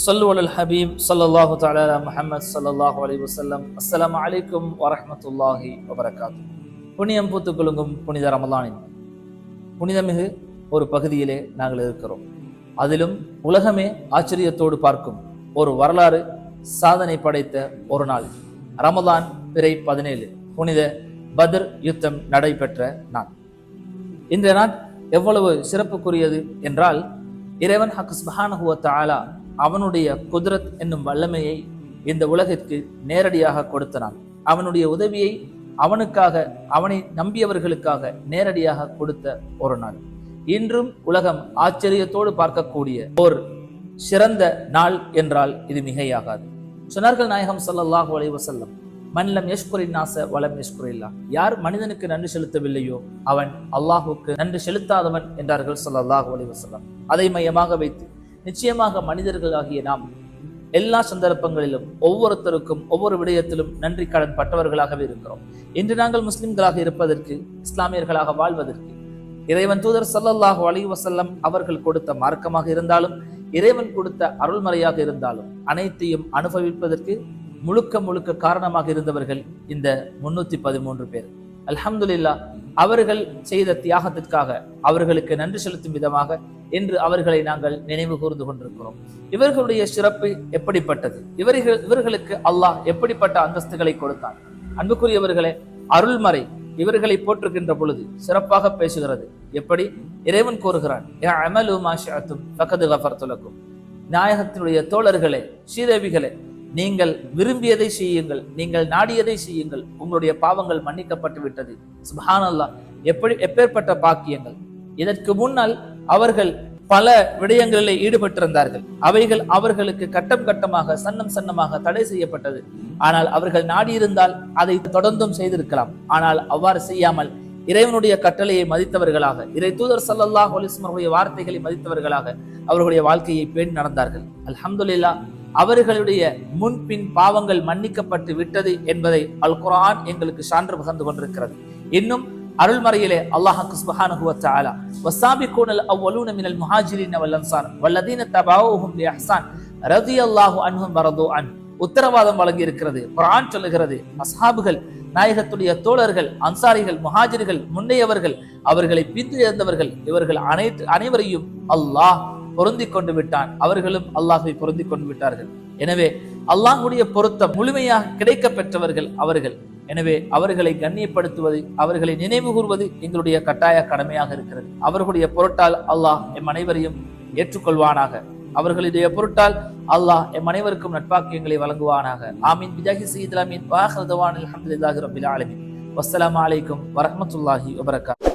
சொல்லுவல் ஹபீப் சல்லாஹு தாலா முஹமது சல்லாஹு அலி வசல்லம் அஸ்லாம் அலைக்கும் வரமத்துல்லாஹி வபரகாத் புனிதம் பூத்துக்குழுங்கும் புனித ரமலானின் புனிதமிகு ஒரு பகுதியிலே நாங்கள் இருக்கிறோம். அதிலும் உலகமே ஆச்சரியத்தோடு பார்க்கும் ஒரு வரலாறு சாதனை படைத்த ஒரு நாள். ரமதான் பிறை பதினேழு புனித பத்ர் யுத்தம் நடைபெற்ற நாள். இந்த நாள் எவ்வளவு சிறப்புக்குரியது என்றால் இறைவன் ஹக்குஸ்பஹானஹுவ தாலா அவனுடைய குதிரத் என்னும் வல்லமையை இந்த உலகிற்கு நேரடியாக கொடுத்தனான். அவனுடைய உதவியை அவனுக்காக அவனை நம்பியவர்களுக்காக நேரடியாக கொடுத்த ஒரு நாள். இன்றும் உலகம் ஆச்சரியத்தோடு பார்க்கக்கூடிய ஒரு சிறந்த நாள் என்றால் இது மிகையாகாது. சொன்னார்கள் நாயகம் ஸல்லல்லாஹு அலைஹி வஸல்லம் மன்லம் யஷ்குரின் நாச வளம் யஷ்குரில்லா யார் மனிதனுக்கு நன்றி செலுத்தவில்லையோ அவன் அல்லாஹுக்கு நன்றி செலுத்தாதவன் என்றார்கள் ஸல்லல்லாஹு அலைஹி வஸல்லம். அதை மையமாக வைத்து நிச்சயமாக மனிதர்களாகிய நாம் எல்லா சந்தர்ப்பங்களிலும் ஒவ்வொருத்தருக்கும் ஒவ்வொரு விடயத்திலும் நன்றி கடன் பட்டவர்களாகவே இருக்கிறோம். இன்று நாங்கள் முஸ்லிம்களாக இருப்பதற்கு இஸ்லாமியர்களாக வாழ்வதற்கு இறைவன் தூதர் ஸல்லல்லாஹு அலி வசல்லம் அவர்கள் கொடுத்த மார்க்கமாக இருந்தாலும் இறைவன் கொடுத்த அருள்மறையாக இருந்தாலும் அனைத்தையும் அனுபவிப்பதற்கு முழுக்க முழுக்க காரணமாக இருந்தவர்கள் இந்த முன்னூத்தி பதிமூன்று பேர். அல்ஹம்துல்லா அவர்கள் செய்த தியாகத்திற்காக அவர்களுக்கு நன்றி செலுத்தும் விதமாக என்று அவர்களை நாங்கள் நினைவு கூர்ந்து கொண்டிருக்கிறோம். இவர்களுடைய சிறப்பு எப்படிப்பட்டது? இவர்கள் இவர்களுக்கு அல்லாஹ் எப்படிப்பட்ட அந்தஸ்துகளை கொடுத்தான்? அன்புக்குரியவர்களே அருள்மறை இவர்களை போற்றுகின்ற பொழுது சிறப்பாக பேசுகிறது. எப்படி? இறைவன் கூறுகிறான் நாயகத்தினுடைய தோழர்களே சீதேவிகளே நீங்கள் விரும்பியதை செய்யுங்கள் நீங்கள் நாடியதை செய்யுங்கள். உங்களுடைய பாவங்கள் மன்னிக்கப்பட்டு விட்டது. சுபஹானல்லாஹ் எப்படி எப்பேற்பட்ட பாக்கியங்கள்? இதற்கு முன்னால் அவர்கள் பல விடயங்களிலே ஈடுபட்டிருந்தார்கள். அவைகள் அவர்களுக்கு கட்டம் கட்டமாக சன்னம் சன்னமாக தடை செய்யப்பட்டது. ஆனால் அவர்கள் நாடியிருந்தால் அதை தொடர்ந்தும் செய்திருக்கலாம். ஆனால் அவ்வாறு செய்யாமல் இறைவனுடைய கட்டளையை மதித்தவர்களாக இறை தூதர் சல்லல்லாஹ் அலிஸ்மருடைய வார்த்தைகளை மதித்தவர்களாக அவர்களுடைய வாழ்க்கையை பேணி நடந்தார்கள். அல்ஹம்துல்லா அவர்களுடைய முன்பின் பாவங்கள் மன்னிக்கப்பட்டு விட்டது என்பதை அல் குர்ஆன் எங்களுக்கு சான்று பகிர்ந்து கொண்டிருக்கிறது. இன்னும் அருள்மறையிலே அல்லாஹ் சுப்ஹானஹு வ தஆலா. வஸாபிகூனல் அவ்வலூன மினல் முஹாஜிரின் வல் அன்சார். வல்லதீன தபவுஹும் பி இஹ்சான் ரலியல்லாஹு அன்ஹும் வரது அன். உத்தரவாதம் வழங்கி இருக்கிறது குரான் சொல்லுகிறது அஸ்ஹாபுகள் நாயகத்துடைய தோழர்கள் அன்சாரிகள் முஹாஜிர்கள் முன்னையவர்கள் அவர்களை பின்தொடர்ந்தவர்கள் இவர்கள் அனைத்து அனைவரையும் அல்லாஹ் பொருந்தி கொண்டு விட்டான். அவர்களும் அல்லாஹை பொருந்தி கொண்டு விட்டார்கள். எனவே அல்லாஹுடைய பொருத்தம் முழுமையாக கிடைக்க பெற்றவர்கள் அவர்கள். எனவே அவர்களை கண்ணியப்படுத்துவது அவர்களை நினைவு கூறுவது எங்களுடைய கட்டாய கடமையாக இருக்கிறது. அவர்களுடைய பொருட்டால் அல்லாஹ் எம் அனைவரையும் ஏற்றுக்கொள்வானாக. அவர்களுடைய பொருட்டால் அல்லாஹ் எம் அனைவருக்கும் நட்பாக்கியங்களை வழங்குவானாக. ஆமீன். பிஜாஹி சீதலாமீன் வாஹ்ரதவான் அல்ஹம்துலில்லாஹி ரபில் ஆலமின். வஸ்ஸலாமு அலைக்கும் வரமத்துல்லாஹி வபரகாத்.